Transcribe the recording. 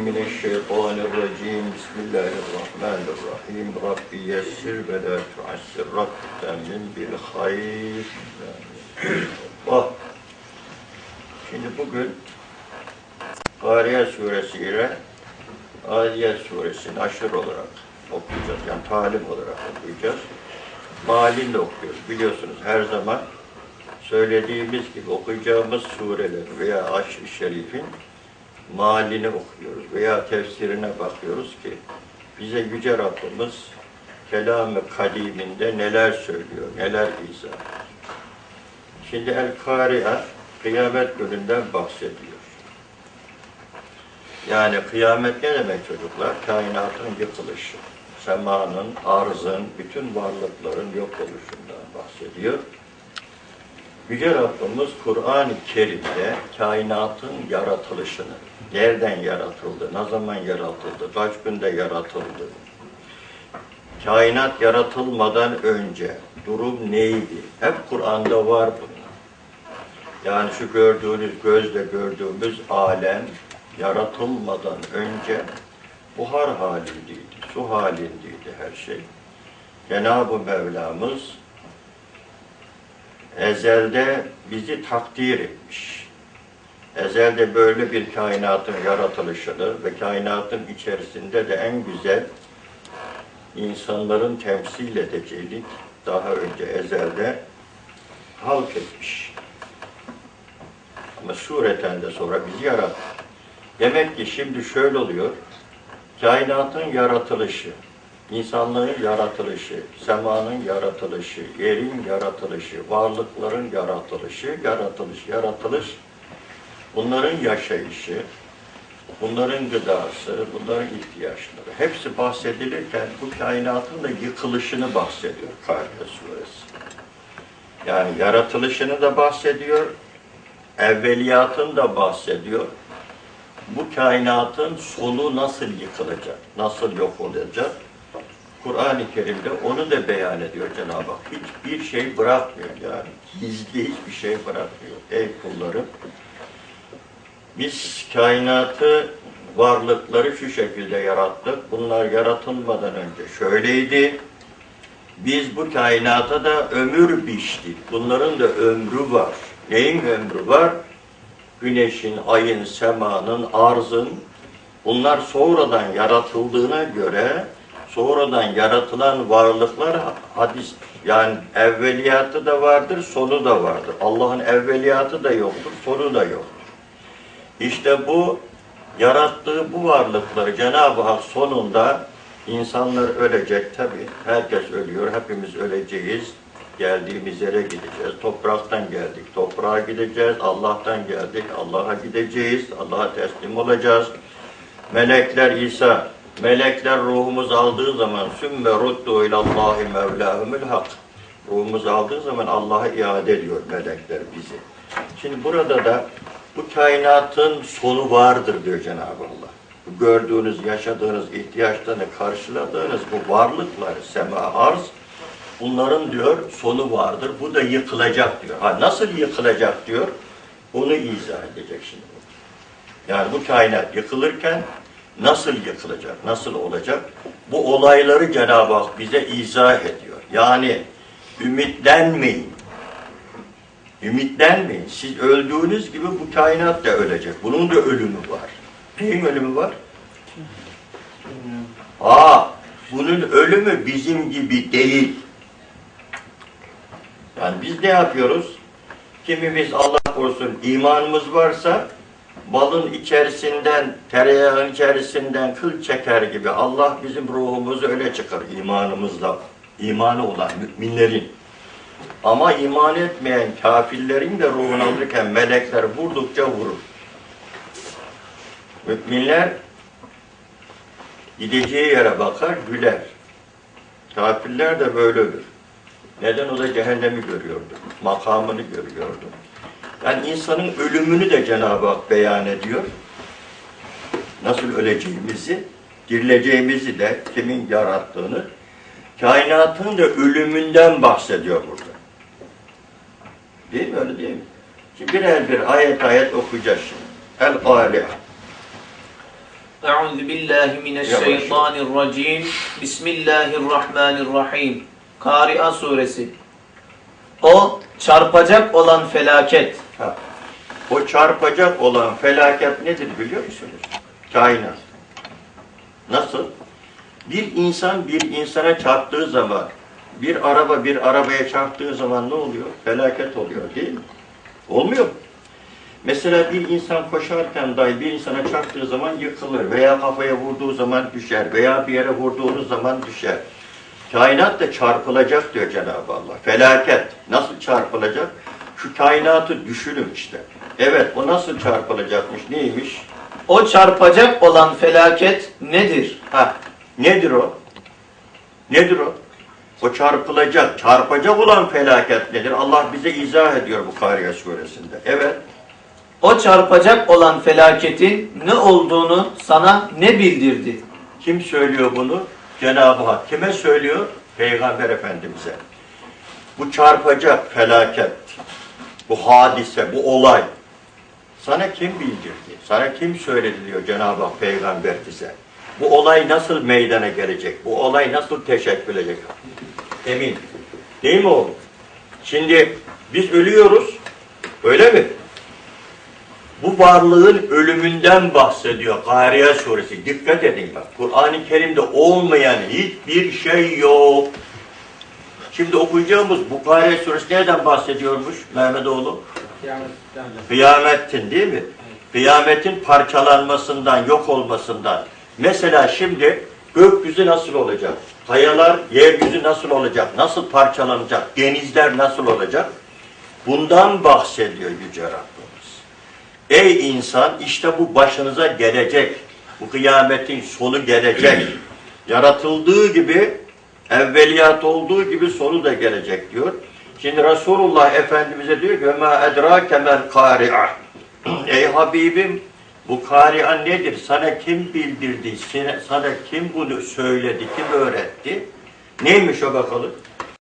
من الشيطان الرجيم بسم الله الرحمن الرحيم ربي يسر ولا تعسر رب تمن بالخير Allah. Şimdi bugün Gariye suresi ile Adiyet suresini aşır olarak okuyacağız. Yani talim olarak okuyacağız. Malinde okuyoruz. Biliyorsunuz her zaman söylediğimiz gibi okuyacağımız sureler veya aşr-ı şerifin malini okuyoruz veya tefsirine bakıyoruz ki bize Yüce Rabbimiz kelam-ı kadiminde neler söylüyor, neler izah ediyor. Şimdi El-Kari'a kıyamet gününden bahsediyor. Yani kıyamet ne demek çocuklar? Kainatın yıkılışı, semanın, arzın, bütün varlıkların yok oluşundan bahsediyor. Yüce Rabbimiz Kur'an-ı Kerim'de kainatın yaratılışını, nereden yaratıldı, ne zaman yaratıldı, kaç günde yaratıldı, kainat yaratılmadan önce durum neydi? Hep Kur'an'da var bunlar. Yani şu gördüğünüz, gözle gördüğümüz alem yaratılmadan önce buhar halindeydi, su halindeydi her şey. Cenab-ı Mevlamız ezelde bizi takdir etmiş. Ezelde böyle bir kainatın yaratılışını ve kainatın içerisinde de en güzel insanların temsil edeceğilik daha önce ezelde halk etmiş. Ama sureten de sonra bizi yarattı. Demek ki şimdi şöyle oluyor. Kainatın yaratılışı, insanlığın yaratılışı, semanın yaratılışı, yerin yaratılışı, varlıkların yaratılışı, yaratılış, yaratılış, bunların yaşayışı, bunların gıdası, bunların ihtiyaçları. Hepsi bahsedilirken bu kainatın da yıkılışını bahsediyor Kariye suresi. Yani yaratılışını da bahsediyor, evveliyatını da bahsediyor. Bu kainatın sonu nasıl yıkılacak, nasıl yok olacak? Kur'an-ı Kerim'de onu da beyan ediyor Cenab-ı Hak. Hiçbir şey bırakmıyor yani. Gizli hiçbir şey bırakmıyor. Ey kullarım, biz kainatı, varlıkları şu şekilde yarattık. Bunlar yaratılmadan önce şöyleydi. Biz bu kainata da ömür biçtik. Bunların da ömrü var. Neyin ömrü var? Güneşin, ayın, semanın, arzın. Bunlar sonradan yaratıldığına göre sonradan yaratılan varlıklar hadis yani evveliyatı da vardır, sonu da vardır. Allah'ın evveliyatı da yoktur, sonu da yoktur. İşte bu yarattığı bu varlıkları Cenab-ı Hak sonunda insanlar ölecek tabi. Herkes ölüyor, hepimiz öleceğiz. Geldiğimiz yere gideceğiz. Topraktan geldik, toprağa gideceğiz. Allah'tan geldik, Allah'a gideceğiz. Allah'a teslim olacağız. Melekler İsa, melekler ruhumuz aldığı zaman sümme ruddu ilallahi mevlahumul hak. Ruhumuz aldığı zaman Allah'a iade ediyor melekler bizi. Şimdi burada da bu kainatın sonu vardır diyor Cenab-ı Allah. Bu gördüğünüz, yaşadığınız, ihtiyaçlarını karşıladığınız bu varlıklar, sema, arz, bunların diyor sonu vardır. Bu da yıkılacak diyor. Ha nasıl yıkılacak diyor? Onu izah edecek şimdi. Yani bu kainat yıkılırken nasıl yıkılacak, nasıl olacak? Bu olayları Cenab-ı Hak bize izah ediyor. Yani ümitlenmeyin. Ümitlenmeyin. Siz öldüğünüz gibi bu kainat da ölecek. Bunun da ölümü var. Neyin ölümü var? Aa, bunun ölümü bizim gibi değil. Yani biz ne yapıyoruz? Kimimiz Allah korusun imanımız varsa balın içerisinden, tereyağın içerisinden kıl çeker gibi Allah bizim ruhumuzu öyle çıkar imanımızla. imanı olan müminlerin. Ama iman etmeyen kafirlerin de ruhunu alırken melekler vurdukça vurur. Müminler gideceği yere bakar, güler. Kafirler de böyledir. Neden? O da cehennemi görüyordu. Makamını görüyordu. Yani insanın ölümünü de Cenab-ı Hak beyan ediyor. Nasıl öleceğimizi, dirileceğimizi de kimin yarattığını, kainatın da ölümünden bahsediyor burada. Değil mi öyle değil mi? Şimdi birer bir ayet ayet okuyacağız şimdi. El-Aliha. Euzu billahi mineşşeytanirracim. Bismillahirrahmanirrahim. Kari'a suresi. O çarpacak olan felaket Ha. O çarpacak olan felaket nedir biliyor musunuz? Kainat. Nasıl? Bir insan bir insana çarptığı zaman, bir araba bir arabaya çarptığı zaman ne oluyor? Felaket oluyor değil mi? Olmuyor mu? Mesela bir insan koşarken dahi bir insana çarptığı zaman yıkılır veya kafaya vurduğu zaman düşer veya bir yere vurduğunuz zaman düşer. Kainat da çarpılacak diyor Cenab-ı Allah. Felaket. Nasıl çarpılacak? Şu kainatı düşünün işte. Evet o nasıl çarpılacakmış? Neymiş? O çarpacak olan felaket nedir? Ha, nedir o? Nedir o? O çarpılacak, çarpacak olan felaket nedir? Allah bize izah ediyor bu Kariye suresinde. Evet. O çarpacak olan felaketin ne olduğunu sana ne bildirdi? Kim söylüyor bunu? Cenab-ı Hak. Kime söylüyor? Peygamber Efendimiz'e. Bu çarpacak felaket, bu hadise, bu olay sana kim bildirdi? Sana kim söyledi diyor Cenab-ı Hak Peygamber bize. Bu olay nasıl meydana gelecek? Bu olay nasıl teşekkül edecek? Emin. Değil mi oğlum? Şimdi biz ölüyoruz. Öyle mi? Bu varlığın ölümünden bahsediyor Kariye suresi. Dikkat edin bak. Kur'an-ı Kerim'de olmayan hiçbir şey yok. Şimdi okuyacağımız bu Kariye suresi nereden bahsediyormuş Mehmetoğlu? Kıyametin değil mi? Kıyametin parçalanmasından, yok olmasından. Mesela şimdi gökyüzü nasıl olacak? Kayalar, yeryüzü nasıl olacak? Nasıl parçalanacak? Denizler nasıl olacak? Bundan bahsediyor Yüce Rabbimiz. Ey insan işte bu başınıza gelecek. Bu kıyametin sonu gelecek. Yaratıldığı gibi, evveliyat olduğu gibi sonu da gelecek diyor. Şimdi Resulullah Efendimiz'e diyor ki ma edrake kari'a. Ey Habibim bu kari'a nedir? Sana kim bildirdi? Sana kim bunu söyledi? Kim öğretti? Neymiş o bakalım?